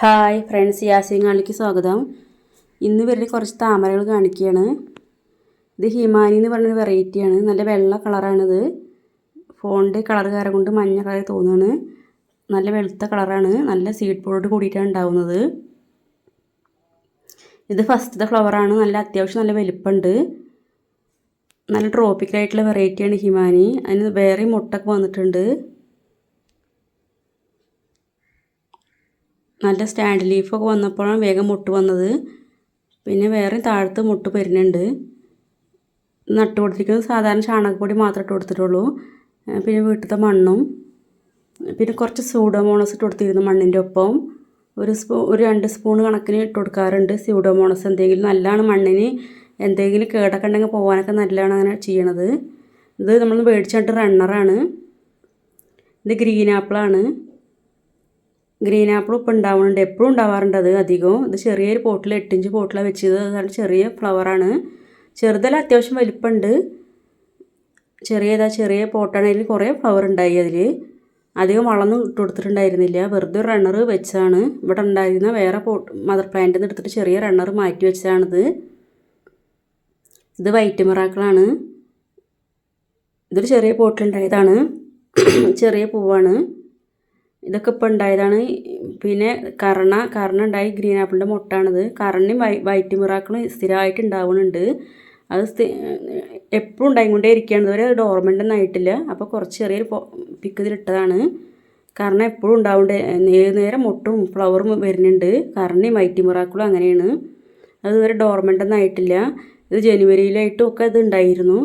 Hi friends യാസിങ്ങാളിക്ക് സ്വാഗതം. ഇന്ന് ഇവരുടെ കുറച്ച് താമരകൾ കാണിക്കുകയാണ്. ഇത് ഹിമാനി എന്ന് പറഞ്ഞൊരു വെറൈറ്റിയാണ് നല്ല വെള്ള കളറാണിത് ഫോണിന്റെ കളർ കാരണം കൊണ്ട് മഞ്ഞ കളർ തോന്നുകയാണ് നല്ല വെളുത്ത കളറാണ് നല്ല സീഡ് പോളോട് കൂടിയിട്ടാണ് ഉണ്ടാവുന്നത്. ഇത് ഫസ്റ്റത്തെ ഫ്ലവറാണ് നല്ല അത്യാവശ്യം നല്ല വലിപ്പമുണ്ട്. നല്ല ട്രോപ്പിക്കലായിട്ടുള്ള വെറൈറ്റിയാണ് ഹിമാനി. അതിന് വേറെ മുട്ടൊക്കെ വന്നിട്ടുണ്ട്. നല്ല സ്റ്റാൻഡ് ലീഫൊക്കെ വന്നപ്പോഴാണ് വേഗം മുട്ട് വന്നത്. പിന്നെ വേറെ താഴത്ത് മുട്ട് വരുന്നുണ്ട് നട്ട് കൊടുത്തിരിക്കുന്നത് സാധാരണ ചാണകപ്പൊടി മാത്രം ഇട്ട് കൊടുത്തിട്ടുള്ളൂ. പിന്നെ വീട്ടിലത്തെ മണ്ണും പിന്നെ കുറച്ച് സ്യൂഡോമോണസ് ഇട്ട് കൊടുത്തിരുന്നു മണ്ണിന്റെ ഒപ്പം. ഒരു സ്പൂ ഒരു രണ്ട് സ്പൂൺ കണക്കിന് ഇട്ട് കൊടുക്കാറുണ്ട് സ്യൂഡോമോണസ് എന്തെങ്കിലും നല്ലതാണ് മണ്ണിന് എന്തെങ്കിലും കേടൊക്കെ ഉണ്ടെങ്കിൽ പോകാനൊക്കെ നല്ലതാണ് അങ്ങനെ ചെയ്യണത്. ഇത് നമ്മൾ മേടിച്ചിട്ട് റണ്ണറാണ് ഇത് ഗ്രീൻ ആപ്പിളാണ് ഗ്രീൻ ആപ്പിൾ ഇപ്പം ഉണ്ടാവുന്നുണ്ട്. എപ്പോഴും ഉണ്ടാവാറുണ്ട് അത് അധികവും. ഇത് ചെറിയൊരു പോട്ടിൽ എട്ടിഞ്ച് പോട്ടിലാണ് വെച്ചത്. അതാണ് ചെറിയ ഫ്ലവറാണ് ചെറുതല്ല അത്യാവശ്യം വലിപ്പമുണ്ട് ചെറിയതാ ചെറിയ പോട്ടാണ്. അതിൽ കുറേ ഫ്ലവർ ഉണ്ടായി അതിൽ അധികം വളമൊന്നും ഇട്ട് കൊടുത്തിട്ടുണ്ടായിരുന്നില്ല. വെറുതെ ഒരു റണ്ണർ വെച്ചതാണ്. ഇവിടെ ഉണ്ടായിരുന്ന വേറെ പോട്ട് മദർ പ്ലാന്റിൽ നിന്ന് എടുത്തിട്ട് ചെറിയ റണ്ണർ മാറ്റി വെച്ചതാണിത്. ഇത് വൈറ്റ് മിറാക്കിളാണ് ഇതൊരു ചെറിയ പോട്ടിലുണ്ടായതാണ്. ചെറിയ പൂവാണ്. ഇതൊക്കെ ഇപ്പോൾ ഉണ്ടായതാണ്. പിന്നെ കറണ കറണ ഉണ്ടായി ഗ്രീൻ ആപ്പിളിന്റെ മുട്ടാണിത്. വൈ വൈറ്റ് മിറാക്കളും സ്ഥിരമായിട്ട് ഉണ്ടാവുന്നുണ്ട് അത് എപ്പോഴും ഉണ്ടായിക്കൊണ്ടേ ഇരിക്കുകയാണ് ഇതുവരെ ഡോർമെന്റ് ഒന്നും ആയിട്ടില്ല. അപ്പോൾ കുറച്ച് ചെറിയൊരു പിക്ക് ഇതിലിട്ടതാണ് കാരണം എപ്പോഴും ഉണ്ടാവുന്നുണ്ട് നേരെ നേരം മുട്ടും ഫ്ലവറും വരുന്നുണ്ട്. കറണയും വൈറ്റ് മിറാക്കളും അങ്ങനെയാണ്. അത് ഇതുവരെ ഡോർമെന്റ് ഒന്നും ആയിട്ടില്ല. ഇത് ജനുവരിയിലായിട്ടും ഒക്കെ ഇത് ഉണ്ടായിരുന്നു.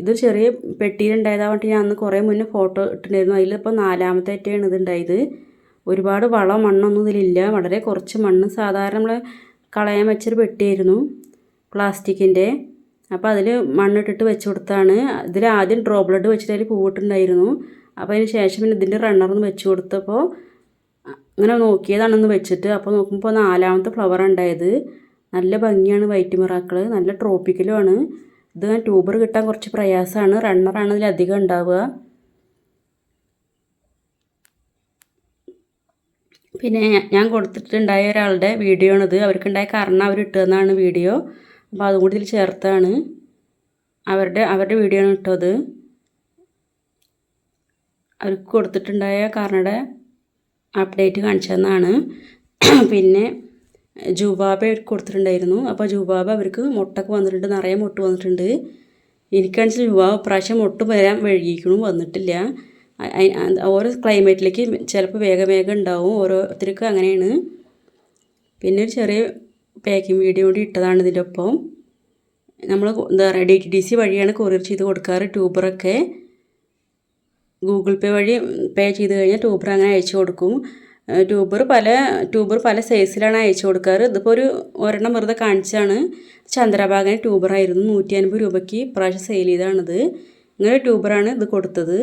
ഇത് ചെറിയ പെട്ടിയിലുണ്ടായതാവട്ടെ ഞാൻ അന്ന് കുറേ മുന്നേ ഫോട്ടോ ഇട്ടിട്ടുണ്ടായിരുന്നു. അതിലിപ്പോൾ നാലാമത്തെ ആയിട്ടാണ് ഇതുണ്ടായത്. ഒരുപാട് വളം മണ്ണൊന്നും ഇതിലില്ല. വളരെ കുറച്ച് മണ്ണ് സാധാരണ നമ്മൾ കളയാൻ വെച്ചൊരു പെട്ടിയായിരുന്നു പ്ലാസ്റ്റിക്കിന്റെ അപ്പോൾ അതിൽ മണ്ണിട്ടിട്ട് വെച്ച് കൊടുത്താണ്. ഇതിൽ ആദ്യം ഡ്രോ ബ്ലഡ് വെച്ചിട്ട് അതിൽ പൂവിട്ടുണ്ടായിരുന്നു അപ്പോൾ അതിന് ശേഷം പിന്നെ ഇതിന്റെ റണ്ണറൊന്ന് വെച്ച് കൊടുത്തപ്പോൾ അങ്ങനെ നോക്കിയതാണെന്ന് വെച്ചിട്ട് അപ്പോൾ നോക്കുമ്പോൾ നാലാമത്തെ ഫ്ലവർ ഉണ്ടായത്. നല്ല ഭംഗിയാണ് വൈറ്റ് മിറാക്കൾ നല്ല ട്രോപ്പിക്കലുമാണ് ഇത് ട്യൂബർ കിട്ടാൻ കുറച്ച് പ്രയാസമാണ് റണ്ണറാണ് ഇതിലധികം ഉണ്ടാവുക. പിന്നെ ഞാൻ കൊടുത്തിട്ടുണ്ടായ ഒരാളുടെ വീഡിയോ ആണിത് അവർക്കുണ്ടായ കാരണം അവർ ഇട്ടതെന്നാണ് വീഡിയോ അപ്പോൾ അതും കൂടി ഇതിൽ ചേർത്താണ്. അവരുടെ അവരുടെ വീഡിയോ ആണ് ഇട്ടത് അവർക്ക് കൊടുത്തിട്ടുണ്ടായ കാരണയുടെ അപ്ഡേറ്റ് കാണിച്ചതെന്നാണ്. പിന്നെ ജൂബാബ കൊടുത്തിട്ടുണ്ടായിരുന്നു. അപ്പോൾ ജൂബാബ അവർക്ക് മുട്ടൊക്കെ വന്നിട്ടുണ്ട്. നിറയെ മുട്ട് വന്നിട്ടുണ്ട്. എനിക്കാണെന്ന് ജൂബാബ പ്രാവശ്യം മുട്ട് വരാൻ വഴുകിക്കണം വന്നിട്ടില്ല. ഓരോ ക്ലൈമറ്റിലേക്ക് ചിലപ്പോൾ വേഗം വേഗം ഉണ്ടാവും. ഓരോരുത്തർക്കും അങ്ങനെയാണ്. പിന്നെ ഒരു ചെറിയ പാക്കിംഗ് വീഡിയോ കൂടി ഇട്ടതാണ് ഇതിന്റെ ഒപ്പം. നമ്മൾ എന്താ പറയുക ഡി ടി ഡി സി വഴിയാണ് കൊറിയർ ചെയ്ത് കൊടുക്കാറ് ട്യൂബറൊക്കെ ഗൂഗിൾ പേ വഴി പേ ചെയ്ത് കഴിഞ്ഞാൽ ട്യൂബർ അങ്ങനെ അയച്ചു കൊടുക്കും. ട്യൂബർ പല ട്യൂബർ പല സൈസിലാണ് അയച്ചു കൊടുക്കാറ്. ഇതിപ്പോൾ ഒരു ഒരെണ്ണം വെറുതെ കാണിച്ചാണ്. ചന്ദ്രഭാഗന് ട്യൂബറായിരുന്നു നൂറ്റി അൻപത് രൂപയ്ക്ക്. പ്രാവശ്യം സെയിൽ ചെയ്താണിത്. ഇങ്ങനെ ട്യൂബറാണ് ഇത് കൊടുത്തത്.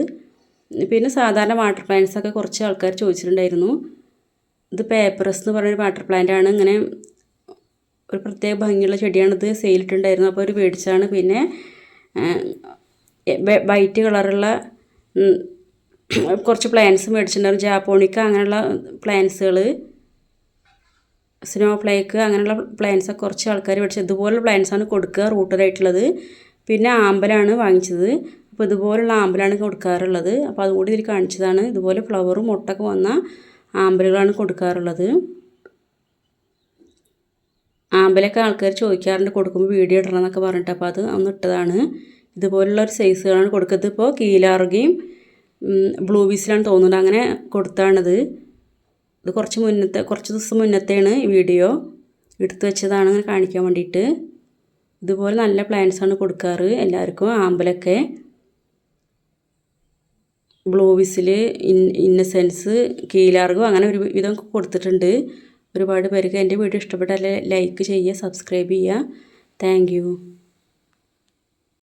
പിന്നെ സാധാരണ വാട്ടർ പ്ലാന്റ്സ് ഒക്കെ കുറച്ച് ആൾക്കാർ ചോദിച്ചിട്ടുണ്ടായിരുന്നു. ഇത് പേപ്പറസ് എന്ന് പറഞ്ഞൊരു വാട്ടർ പ്ലാന്റ് ആണ്. ഇങ്ങനെ ഒരു പ്രത്യേക ഭംഗിയുള്ള ചെടിയാണിത്. സെയിലിട്ടുണ്ടായിരുന്നു അപ്പോൾ ഒരു മേടിച്ചാണ് പിന്നെ വൈറ്റ് കളറുള്ള കുറച്ച് പ്ലാന്റ്സ് മേടിച്ചിട്ടുണ്ടായിരുന്നു. ജാപ്പോണിക്ക അങ്ങനെയുള്ള പ്ലാന്റ്സുകൾ സ്നോ ഫ്ലേക്ക് അങ്ങനെയുള്ള പ്ലാൻസൊക്കെ കുറച്ച് ആൾക്കാർ മേടിച്ചത് ഇതുപോലുള്ള പ്ലാൻസാണ് കൊടുക്കുക റൂട്ടറായിട്ടുള്ളത് പിന്നെ ആമ്പലാണ് വാങ്ങിച്ചത്. അപ്പോൾ ഇതുപോലുള്ള ആമ്പലാണ് കൊടുക്കാറുള്ളത്. അപ്പോൾ അതുകൂടി ഇതിൽ കാണിച്ചതാണ്. ഇതുപോലെ ഫ്ലവറും മുട്ടൊക്കെ വന്ന ആമ്പലുകളാണ് കൊടുക്കാറുള്ളത്. ആമ്പലൊക്കെ ആൾക്കാർ ചോദിക്കാറുണ്ട് കൊടുക്കുമ്പോൾ വീഡിയോ ഇടണം എന്നൊക്കെ പറഞ്ഞിട്ട്. അപ്പോൾ അത് അന്ന് ഇട്ടതാണ്. ഇതുപോലുള്ള ഒരു സൈസുകളാണ് കൊടുക്കുന്നത്. ഇപ്പോൾ കീലാറുകയും ബ്ലൂ ബീസിലാണ് തോന്നുന്നത്. അങ്ങനെ കൊടുത്താണിത് ഇത് കുറച്ച് മുന്നത്തെ കുറച്ച് ദിവസം മുന്നത്തെയാണ് വീഡിയോ എടുത്തു വെച്ചതാണ് അങ്ങനെ കാണിക്കാൻ വേണ്ടിയിട്ട്. ഇതുപോലെ നല്ല പ്ലാന്റ്സാണ് കൊടുക്കാറ് എല്ലാവർക്കും. ആമ്പലൊക്കെ. Blue whistle innocence Key Largo അങ്ങനെ ഒരു വിധം കൊടുത്തിട്ടുണ്ട്. ഒരുപാട് പേർക്ക് എന്റെ വീഡിയോ ഇഷ്ടപ്പെട്ടാൽ ലൈക്ക് ചെയ്യുക സബ്സ്ക്രൈബ് ചെയ്യുക. താങ്ക്